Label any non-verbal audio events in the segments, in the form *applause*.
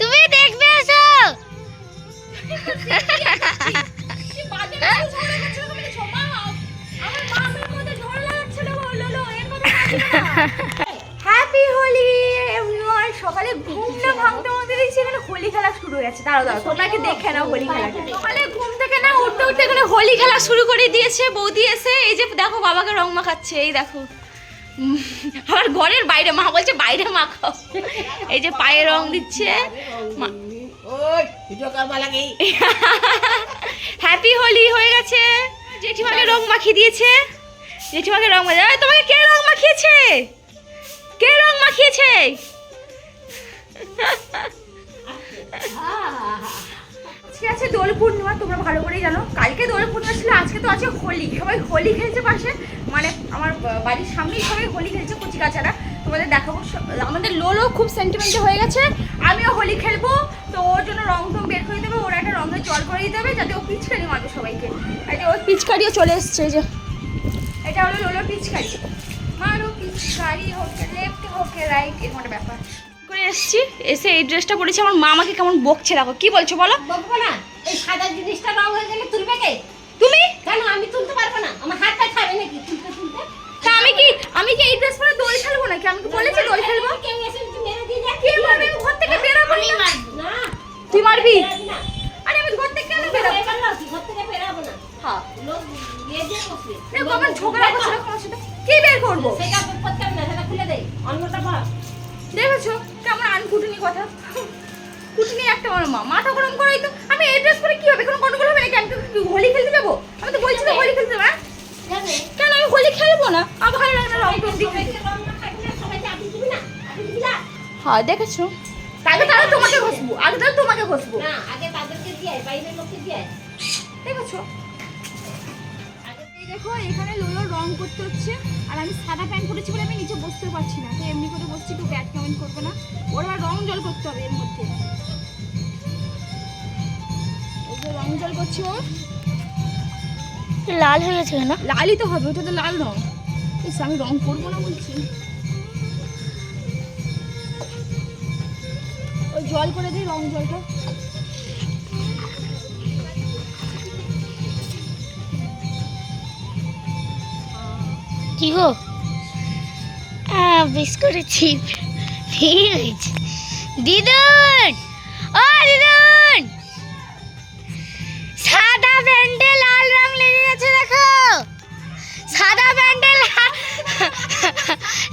তুমি দেখবে এসো হ্যাপি হোলি এভরিওয়ান সকালে ঘুম না ভাঙতে ভাঙতে দেখছি এখানে হোলি খেলা শুরু হয়ে গেছে। দাঁড়াও দাঁড়াও, তোমরা দেখে নাও হোলি খেলা সকালে ঘুম থেকে না উঠতে উঠতে এখানে হোলি খেলা শুরু করে দিয়েছে বৌদি এসে। এই যে দেখো, বাবাকে রং মাখাচ্ছে, এই দেখো। *laughs* আমার ঘরের বাইরে মা বলছে বাইরে মাখাও এই যে পায়ে রং দিচ্ছে। হ্যাপি হোলি *laughs* হয়ে গেছে। জেঠিমাকে রং মাখিয়ে দিয়েছে। জেঠিমাকে রং মাখিয়ে তোমাকে কে রং মাখিয়েছে? কে রং মাখিয়েছে? আজকে আছে দোল পূর্ণিমা তোমরা ভালো করেই জানো। কালকে দোল পূর্ণিমা ছিল, আজকে তো আছে হোলি। সবাই হোলি খেলছে পাশে। মানে আমার বাড়ির সামনেই সবাই হোলি খেলছে কচি কাচারা তোমাদের দেখাবো আমাদের লোলো খুব সেন্টিমেন্টে হয়ে গেছে। আমিও হোলি খেলব। তো ওর জন্য রং টং বের করে দেবে, ওরা একটা রঙের জল করে দিতে হবে, যাতে ও পিচকারি মারবে সবাইকে। এই যে ওর পিচকারিও চলে এসছে যে। এটা হলো লোলোর পিচকারি। মারো, পিচকারি হোকে লেফট হোকে, রাইট, এরকম একটা ব্যাপার। এসছি এসে এই ড্রেসটা পরেছি আমার মা আমাকে কেমন বকছে দেখো কি বলছো বলো? বলব না এই সাদা জিনিসটা রং হয়ে গেলে তুলবে কে? তুমি? কেন আমি তুলতে পারব না আমার হাতটা খাবে নাকি তুলতে তুলতে? তা আমি কি আমি কি এই ড্রেস পরে দোল খেলব নাকি? আমি কি বলেছি দোল খেলব কেউ এসে যদি মেরে দিয়ে যায় কে মারবে? আমি ঘর থেকে বেরোবো না। না। তুই মারবি? আরে আমি ঘর থেকে কেন লোক বেরোবো? এবার না, তুই ঘর থেকে বেরাবো না। হ্যাঁ। লোক দিয়ে বসবে। দেখো আমার ঝগড়া করছে না কি বের করব? সেটা করতে না সেটা খুলে দেয় অন্যটা পর দেখেছ কেমন আনকুটুনি কথা? কুটুনি একটা আমার মা মাথা গরম করাই তো। আমি এই ড্রেস পরে কি হবে? কোনো গন্ডগোল হবে নাকি? আমি তো হোলি খেলতে যাব? আমি তো বলছি তো হোলি খেলতে যাব হ্যাঁ? কেন আমি হোলি খেলব না? আমার ভালো লাগে না রং টং দিতে না থাকলে সবাইকে আপনি দিবি না? আপনি দিবি না? হ্যাঁ দেখেছ। আগে তাহলে তোমাকে ঘষবো আগে তাহলে তোমাকে ঘষবো। না আগে তাদেরকে দিয়ে বাইরের লোককে দিয়ে দেখেছ? দেখো এখানে লোলো রং করতে হচ্ছে আর আমি সাদা প্যান্ট পরেছি বলে আমি নিচে বসতে পারছি না তো এমনি করে বসছি একটু ব্যাড কমেন্ট করব না। ওর আবার রং জল করতে হবে এর মধ্যে। রং জল করছি ওর লাল হয়ে গেছে কেন? লালই তো হবে ওটা তো লাল রং। ইস আমি রং করব না বলছি। ওই জল করে দিই রং জলটা। কি গো? ঠিক হয়েছে। দিদুন! ও দিদুন! সাদা প্যান্টে লাল রং লেগে গেছে দেখো। সাদা প্যান্টে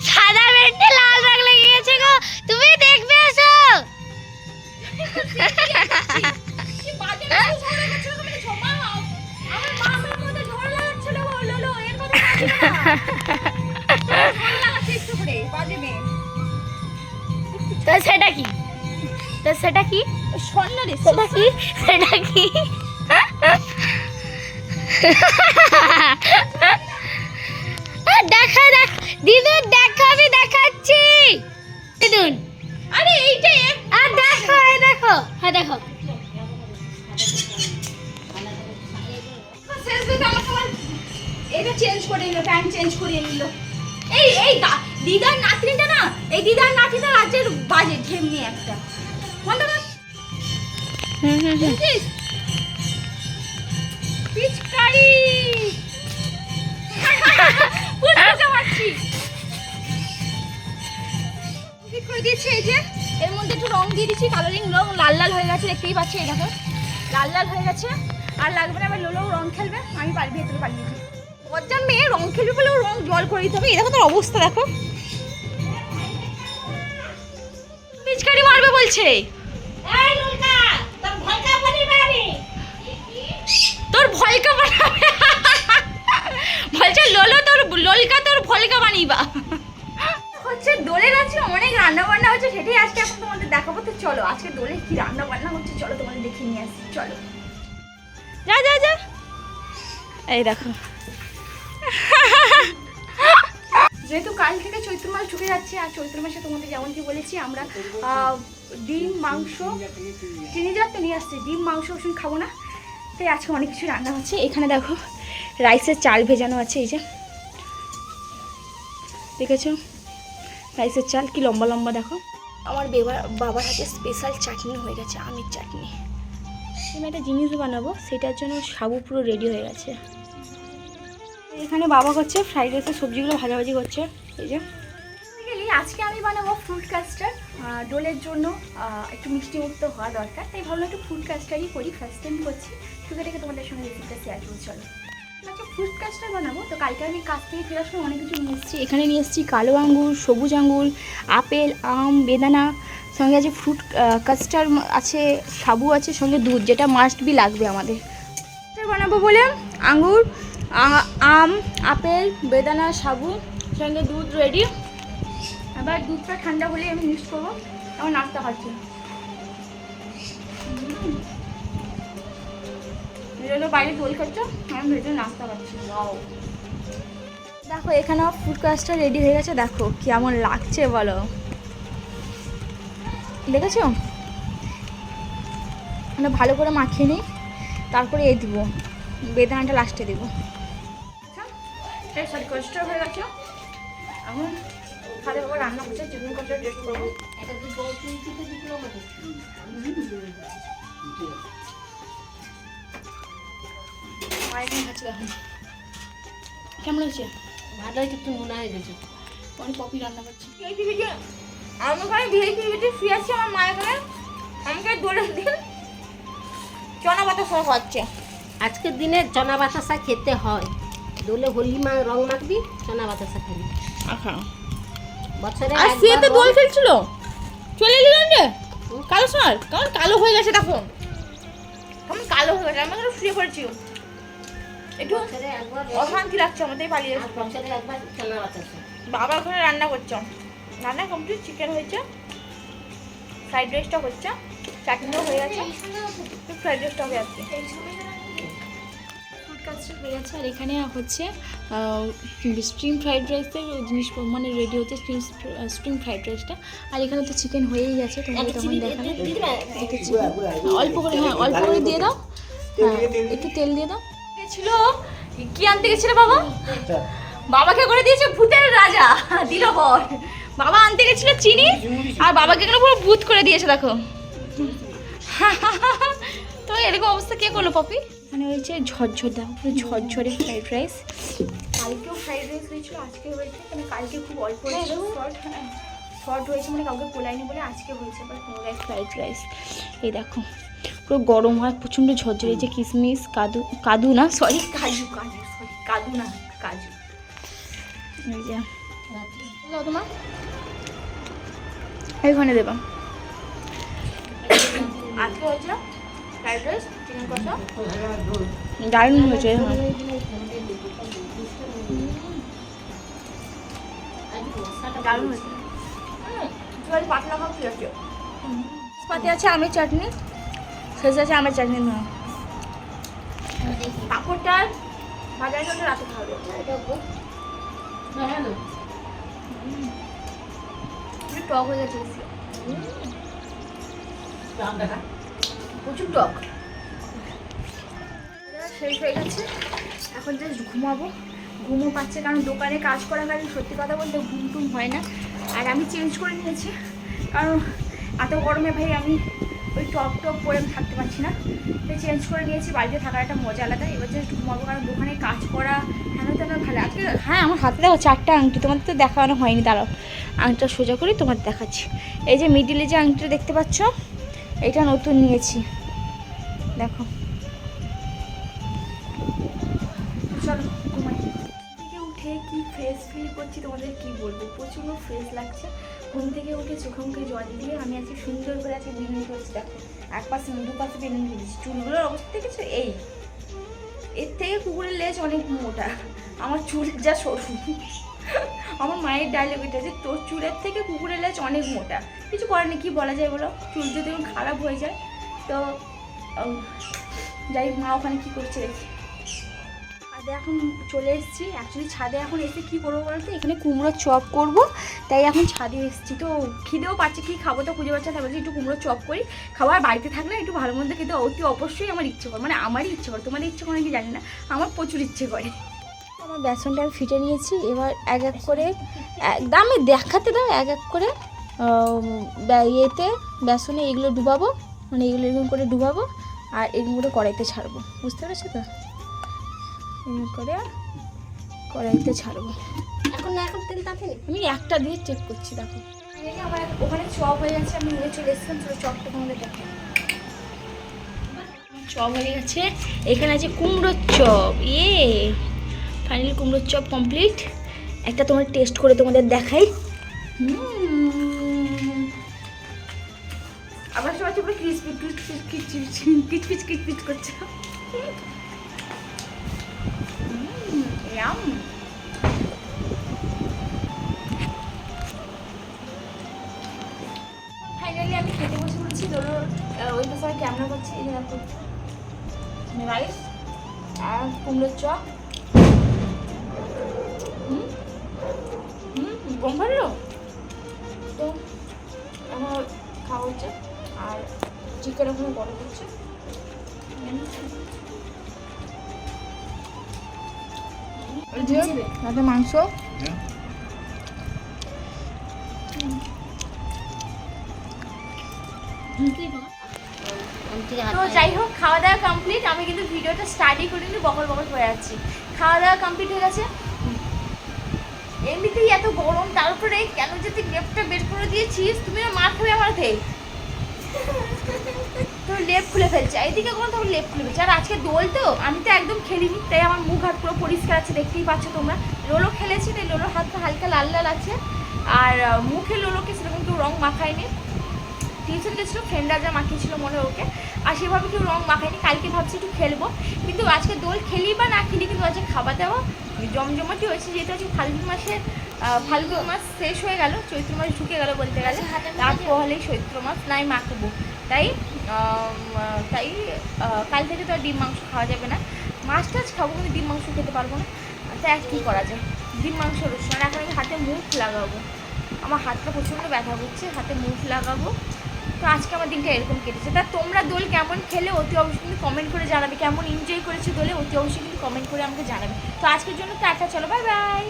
সাদা প্যান্টে লাল রং লেগে গেছে গো। তুমি দেখবে এসো। তো সেটা কি? তো সেটা কি? সেটা কি? সেটা কি? দেখা দেখ। দিদুন দেখো আমি দেখাচ্ছি। দিদুন। আরে এইটাই আর দেখো দেখো। হ্যাঁ দেখো। এটা চেঞ্জ করে নিল প্যান্ট চেঞ্জ করে নিল। এই এই দিদার নাতনিটা না এই দিদার নাতনিটা রাজ্যের বাজে ঢেমনি একটা। বন্ধ কর পিচকারি। করে দিয়েছি এই যে? এর মধ্যে একটু রং দিয়ে দিচ্ছি কালারিং রং লাল লাল হয়ে গেছে দেখতেই পাচ্ছি এই দেখো। লাল লাল হয়ে গেছে আর লাগবে না আবার লোলো রং খেলবে আমি পারি ভেতরে দিই বজ্জার মেয়ে রং খেলবে বলে রং জল করে দিতে হবে। এই দেখো তোর অবস্থা দেখো। পিচকারি মারবে বলছে। তোর ভলকা বানাবে। বলছে লোলো তোর লোলকা তোর ভলকা বানিবা। হচ্ছে দোলের আজকে অনেক রান্না বান্না হচ্ছে সেটাই আজকে এখন তোমাদের দেখাবো। তো চলো আজকে দোলে কি রান্না বান্না হচ্ছে চলো তোমাদের দেখিয়ে নিয়ে আসি চলো। যা যা যা। এই দেখো। যেহেতু কাল থেকে চৈত্র মাস ঢুকে যাচ্ছে, আর চৈত্র মাসে তোমাদের যেমন কি বলেছি, আমরা ডিম, মাংস, চিনি যার তো নিয়ে আসছে। ডিম, মাংস ওষুধ খাব না। তাই আজকে অনেক কিছু রান্না হচ্ছে। এখানে দেখো, রাইসের চাল ভেজানো আছে, এই যে। দেখেছ? রাইসের চাল, কি লম্বা লম্বা, দেখো। আমার বেবার বাবার হাতে স্পেশাল চাটনি হয়ে গেছে, আমের চাটনি। আমি একটা জিনিস বানাবো, সেটার জন্য সাবু পুরো রেডি হয়ে গেছে। এখানে বাবা করছে ফ্রাইড রাইসের সবজিগুলো ভাজাভাজি করছে। এই যে। আজকে আমি বানাবো ফ্রুট কাস্টার্ড ডোলের জন্য একটু মিষ্টি মুক্ত হওয়া দরকার। তাই ভাবলাম একটু ফ্রুট কাস্টার্ডই করি ফার্স্ট টাইম করছি। রেখে তোমাদের সঙ্গে রেসিপিটা শেয়ার করব চলো। আচ্ছা ফ্রুট কাস্টার্ড বানাবো। তো কালকে আমি কাছ থেকে ফেরার সময় অনেক কিছু নিয়ে এসেছি। এখানে নিয়ে এসেছি কালো আঙ্গুর সবুজ আঙ্গুর আপেল আম বেদানা সঙ্গে আছে ফ্রুট কাস্টার্ড আছে সাবু আছে সঙ্গে দুধ যেটা মাস্ট বি লাগবে আমাদের। বানাবো বলে আঙ্গুর আম আপেল বেদানা সাবু সঙ্গে দুধ রেডি আবার দুধটা ঠান্ডা হলে আমি মিক্স করব। আমার নাস্তা খাচ্ছি ভেতরে বাইরে দোল খাচ্ছ আমি ভেতরে নাস্তা খাচ্ছি। দেখো এখানে আমার ফুড কাস্টটা রেডি হয়ে গেছে। দেখো কেমন লাগছে বলো। দেখেছ? মানে ভালো করে মাখিয়ে নিই তারপরে এই দিব। বেদানাটা লাস্টে দিব। সরি কষ্ট হয়ে গেছে। এখন খালে বাবা রান্না করছে চিকেন টেস্ট করব। কেমন হয়েছে? ভালো হয়েছে একটু মনে হয়ে গেছে। অনেক পপি রান্না করছি। আমি ওখানে ভিআইপি ফ্রি আছি আমার মায়ের ওখানে আমাকে দোলে দিন। চনা খাচ্ছে। আজকের দিনে চনা বাতাসা খেতে হয়। দোলে হোলি মা রং মাখবি চনা বাতাসা খাবি। আচ্ছা বছরে আর সে তো দোল খেলছিল? চলে এলিলেন রে? কালো সোনার কেমন কালো হয়ে গেছে দেখো কেমন কালো হয়ে গেছে? আমি শুয়ে পড়েছি। একটু অশান্তি লাগছে আমাদের পালিয়ে বাবা ওখানে রান্না করছে। রান্না কমপ্লিট চিকেন হয়েছে। ফ্রাইড রাইসটা হচ্ছে। চাটনিও হয়ে গেছে। ফ্রাইড রাইসটা হয়ে যাচ্ছে। কাস্টার হয়ে গেছে আর এখানে হচ্ছে স্ট্রিম ফ্রাইড রাইসের জিনিস মানে রেডি হচ্ছে স্ট্রিম স্ট্রিম ফ্রাইড রাইসটা আর এখানে তো চিকেন হয়েই গেছে তোমাকে তখন chicken। অল্প করে হ্যাঁ অল্প করে দিয়ে দাও। হ্যাঁ একটু তেল দিয়ে দাও। ছিল? কি আনতে গেছিল বাবা? বাবাকে করে দিয়েছে ভূতের রাজা। দিল বর। বাবা আনতে গেছিল চিনি আর বাবাকে কেন পুরো ভূত করে দিয়েছে দেখো। *laughs* তো এরকম অবস্থা কে করল পপি? মানে হয়েছে ঝরঝর পুরো ঝরঝরে ফ্রাইড রাইস কালকেও ফ্রাইড রাইস হয়েছিল আজকে হয়েছে মানে কালকে খুব অল্প হয়েছিল শর্ট হ্যাঁ। শর্ট হয়েছে মানে কাউকে পোলাইনি বলে আজকে হয়েছে আবার পুনরায় ফ্রাইড রাইস এই দেখো পুরো গরম হয় প্রচণ্ড ঝরঝরে যে কিশমিশ কাদু কাদু না সরি কাজু কাজু সরি কাদু না কাজু। এই যে। তোমার। এইখানে দেবা। আজকে হয়েছে ফ্রাইড রাইস দারুণ হয়েছে হ্যাঁ। হয়েছে। পাতলা খাও আছে পাতি আছে আমের চাটনি। শেষ আছে আমের চাটনি না পাঁপড়টা ভাজা চলতে রাতে খাবে হ্যাঁ টক হয়ে গেছে প্রচুর টক। শেষ হয়ে গেছে। এখন জাস্ট ঘুমাবো। ঘুমও পাচ্ছে কারণ দোকানে কাজ করা করাকালীন সত্যি কথা বলতে ঘুম টুম হয় না। আর আমি চেঞ্জ করে নিয়েছি। কারণ এত গরমে ভাই আমি ওই টপ টপ পরে থাকতে পারছি না। তাই চেঞ্জ করে নিয়েছি। বাড়িতে থাকার একটা মজা আলাদা। এবার জাস্ট ঘুমাবো কারণ দোকানে কাজ করা হেন তেন ভালো আজকে হ্যাঁ আমার হাতে দেখো চারটা আংটি। তোমাদের তো দেখানো হয়নি। দাঁড়াও। আংটা সোজা করে তোমার দেখাচ্ছি। এই যে মিডিলে যে আংটিটা দেখতে পাচ্ছ, এটা নতুন নিয়েছি। দেখো। উঠে কি ফ্রেশ ফিল করছি, তোমাদের কি বলব? প্রচণ্ড ফ্রেশ লাগছে। ঘুম থেকে উঠে চোখে মুখে জল দিয়ে আমি আজকে সুন্দর করে আজকে বিনুনি করছি দেখো। এক পাশে দু পাশে বিনুনি করেছি চুলগুলোর অবস্থা দেখেছ? এই। এর থেকে কুকুরের লেজ অনেক মোটা। আমার চুল যা সরু। আমার মায়ের ডায়লগ এটা যে, তোর চুলের থেকে কুকুরের লেজ অনেক মোটা। কিছু করার নেই, কী বলা যায় বলো? চুল যদি খারাপ হয়ে যায়, তো যাই মা ওখানে কী করছে দেখি। ছাদে এখন চলে এসেছি। অ্যাকচুয়ালি ছাদে এখন এসে কী করব বলতো? এখানে কুমড়ো চপ করব। তাই এখন ছাদে এসেছি। তো খিদেও পাচ্ছে, কি খাব তো খুঁজে পাচ্ছে না। বলছি একটু কুমড়ো চপ করি। খাবার বাড়িতে থাকলে একটু ভালো মন্দ খেতে অতি অবশ্যই আমার ইচ্ছে করে। মানে আমারই ইচ্ছে করে। তোমাদের ইচ্ছে করে কি জানি না? আমার প্রচুর ইচ্ছে করে। আমার বেসনটা আমি ফিটে নিয়েছি। এবার এক এক করে আমি দেখাতে দাও। এক এক করে ইয়েতে বেসনে এগুলো ডুবাবো। মানে এগুলো এরকম করে ডুবাবো। আর করে কড়াইতে ছাড়বো। বুঝতে পেরেছ তো? এরকম করে কড়াইতে ছাড়বো। এখন না এখন তেল তাতে আমি একটা দিয়ে চেক করছি দেখো। আমার ওখানে চপ হয়ে গেছে আমি নিয়ে চলে এসেছিলাম পুরো চপটা তোমাদের দেখে চপ হয়ে গেছে। এখানে আছে কুমড়োর চপ ইয়ে। ফাইনালি কুমড়োর চপ কমপ্লিট একটা তোমার টেস্ট করে তোমাদের দেখাই। আবার সবাই পুরো ক্রিসপি কিচপিচ কিচপিচ কিচপিচ করছে। ইয়াম ফাইনালি আমি খেতে বসে পড়েছি। ধরো ওই পাশে আমি ক্যামেরা করছি এই দেখো রাইস আর কুমড়োর চপ। হুম? হুম? গম ভালো তো, আমার খাওয়া হচ্ছে। আর চিকেন ওখানে বড় হচ্ছে। রাতে মাংস। তো যাই হোক, খাওয়া দাওয়া কমপ্লিট আমি কিন্তু ভিডিওটা স্টার্টই করিনি বকর বকর হয়ে যাচ্ছি খাওয়া দাওয়া কমপ্লিট হয়ে গেছে। এমনিতেই এত গরম, তারপরে কেন যে তুই বের করে দিয়েছিস? তুমি মার খাবে আমার থেকে তো লেপ খুলে ফেলছে। এইদিকে কোনো তখন লেপ খুলে ফেলছে। আর আজকে দোল তো আমি তো একদম খেলিনি তাই আমার মুখ হাত পুরো পরিষ্কার আছে দেখতেই পাচ্ছ তোমরা। লোলো খেলেছি তাই লোলোর হাতটা হালকা লাল লাল আছে। আর মুখে লোলোকে সেরকম কেউ রং মাখায়নি। টিউশন গেছিল ফ্রেন্ডরা যা মাখিয়েছিল মনে ওকে। আর সেভাবে কেউ রং মাখায়নি কালকে ভাবছি একটু খেলব। কিন্তু আজকে দোল খেলি বা না খেলি কিন্তু আজকে খাবার দাওয়া জমজমাটি হয়েছে যেহেতু আজকে ফাল্গুন মাসের আহ, ফাল্গুন মাস শেষ হয়ে গেল চৈত্র মাস ঢুকে গেল বলতে গেলে। রাত পহলেই চৈত্র মাস নাই মাখবো। তাই তাই কাল থেকে তো আর ডিম মাংস খাওয়া যাবে না। মাছ টাছ খাব, কিন্তু ডিম মাংস খেতে পারব না। তাই কী করা যায়? ডিম মাংস রসুন এখন আমি হাতে মুখ লাগাবো। আমার হাতটা প্রচণ্ড ব্যথা করছে, হাতে মুখ লাগাবো। তো আজকে আমার দিনটা এরকম কেটেছে। তা তোমরা দোল কেমন খেলে? অতি অবশ্যই কিন্তু কমেন্ট করে জানাবে। কেমন এনজয় করেছে দোলে? অতি অবশ্যই কিন্তু কমেন্ট করে আমাকে জানাবে। তো আজকের জন্য তো টাটা, চলো বাই বাই